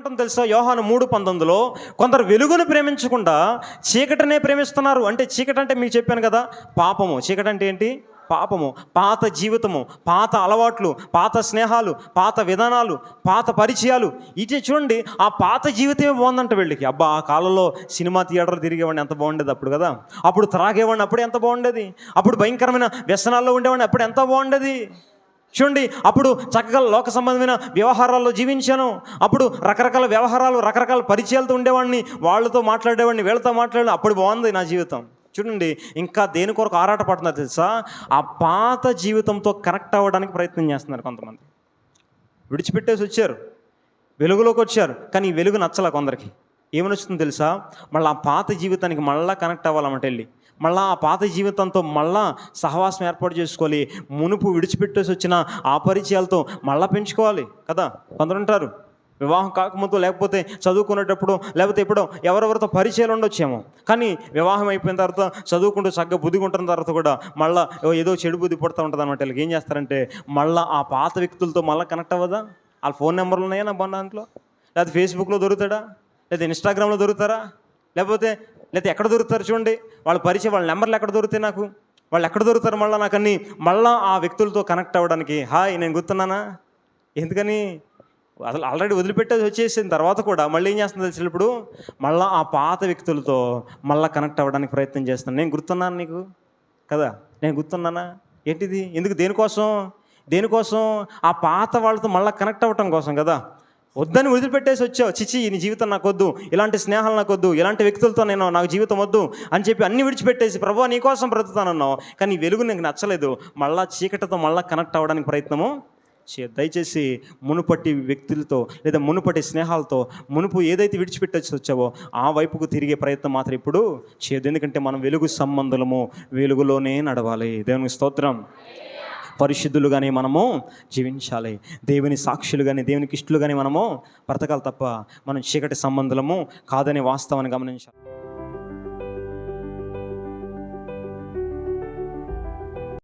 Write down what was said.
ఏమంటుంది తెలుసా? యోహాను మూడు పంతొమ్మిదిలో కొందరు వెలుగును ప్రేమించకుండా చీకటినే ప్రేమిస్తున్నారు. అంటే చీకటి అంటే మీకు చెప్పాను కదా పాపము. చీకటి అంటే ఏంటి? పాపము. పాత జీవితము పాత అలవాట్లు పాత స్నేహాలు పాత విధానాలు పాత పరిచయాలు. ఇది చూడండి ఆ పాత జీవితమే బాగుందంట వీళ్ళకి. అబ్బా ఆ కాలంలో సినిమా థియేటర్ తిరిగేవాడిని ఎంత బాగుండేది అప్పుడు కదా? అప్పుడు త్రాగేవాడిని అప్పుడు ఎంత బాగుండేది? అప్పుడు భయంకరమైన వ్యసనాల్లో ఉండేవాడిని అప్పుడు ఎంత బాగుండేది? చూడండి అప్పుడు చక్కగా లోక సంబంధమైన వ్యవహారాల్లో జీవించాను. అప్పుడు రకరకాల వ్యవహారాలు రకరకాల పరిచయాలతో ఉండేవాడిని. వాళ్ళతో మాట్లాడేవాడిని వీళ్ళతో మాట్లాడే అప్పుడు బాగుంది నా జీవితం. చూడండి ఇంకా దేని కొరకు ఆరాటపడుతున్నారు తెలుసా? ఆ పాత జీవితంతో కనెక్ట్ అవ్వడానికి ప్రయత్నం చేస్తున్నారు కొంతమంది. విడిచిపెట్టేసి వచ్చారు. వెలుగులోకి వచ్చారు. కానీ వెలుగు నచ్చలే కొందరికి. ఏమని వస్తుందో తెలుసా? మళ్ళీ ఆ పాత జీవితానికి మళ్ళీ కనెక్ట్ అవ్వాలన్నమాట వెళ్ళి. మళ్ళీ ఆ పాత జీవితంతో మళ్ళా సహవాసం ఏర్పాటు చేసుకోవాలి. మునుపు విడిచిపెట్టేసి వచ్చిన ఆ పరిచయాలతో మళ్ళీ పెంచుకోవాలి కదా? కొందరుంటారు వివాహం కాకముందు లేకపోతే చదువుకునేటప్పుడు లేకపోతే ఎప్పుడో ఎవరెవరితో పరిచయాలు ఉండొచ్చేమో. కానీ వివాహం అయిపోయిన తర్వాత చదువుకుంటూ చక్కగా బుద్ధి ఉంటున్న తర్వాత కూడా మళ్ళీ ఏదో చెడు బుద్ధి పడుతూ ఉంటుంది అనమాట వీళ్ళకి. ఏం చేస్తారంటే మళ్ళీ ఆ పాత వ్యక్తులతో మళ్ళీ కనెక్ట్ అవ్వదా? వాళ్ళ ఫోన్ నెంబర్లు ఉన్నాయా నా బాగా దాంట్లో లేకపోతే ఫేస్బుక్లో దొరుకుతాడా? లేదా ఇన్స్టాగ్రామ్లో దొరుకుతారా? లేకపోతే లేకపోతే ఎక్కడ దొరుకుతారు చూడండి. వాళ్ళ పరిచయం వాళ్ళ నెంబర్లు ఎక్కడ దొరుకుతాయి నాకు? వాళ్ళు ఎక్కడ దొరుకుతారు మళ్ళీ నాకు అన్ని. మళ్ళీ ఆ వ్యక్తులతో కనెక్ట్ అవ్వడానికి. హాయ్ నేను గుర్తున్నానా? ఎందుకని? అసలు ఆల్రెడీ వదిలిపెట్టేది వచ్చేసిన తర్వాత కూడా మళ్ళీ ఏం చేస్తుంది తెలిసి ఇప్పుడు? మళ్ళీ ఆ పాత వ్యక్తులతో మళ్ళీ కనెక్ట్ అవ్వడానికి ప్రయత్నం చేస్తాను నేను గుర్తున్నాను నీకు? కదా? నేను గుర్తున్నానా? ఏంటిది? ఎందుకు? దేనికోసం? దేనికోసం? ఆ పాత వాళ్ళతో మళ్ళీ కనెక్ట్ అవ్వటం కోసం కదా. వద్దని వదిలిపెట్టేసి వచ్చావు. చిచి నీ జీవితం నాకొద్దు. ఇలాంటి స్నేహాలు నాకొద్దు. ఇలాంటి వ్యక్తులతో నేను నాకు జీవితం వద్దు అని చెప్పి అన్ని విడిచిపెట్టేసి ప్రభు నీకోసం బ్రతుకుతానన్నావు. కానీ వెలుగు నీకు నచ్చలేదు. మళ్ళా చీకటితో మళ్ళీ కనెక్ట్ అవ్వడానికి ప్రయత్నము చే దయచేసి మునుపటి వ్యక్తులతో లేదా మునుపటి స్నేహాలతో మునుపు ఏదైతే విడిచిపెట్టచ్చు వచ్చావో ఆ వైపుకు తిరిగే ప్రయత్నం మాత్రం ఇప్పుడు చేయదు ఎందుకంటే మనం వెలుగు సంబంధులము. వెలుగులోనే నడవాలి. దేవునికి స్తోత్రం. పరిశుద్ధులుగానే మనము జీవించాలి. దేవుని సాక్షులుగానే దేవునికి ఇష్టలుగానే మనము బ్రతకాలి తప్ప మనం చీకటి సంబంధులము కాదనే వాస్తవాన్ని గమనించాలి.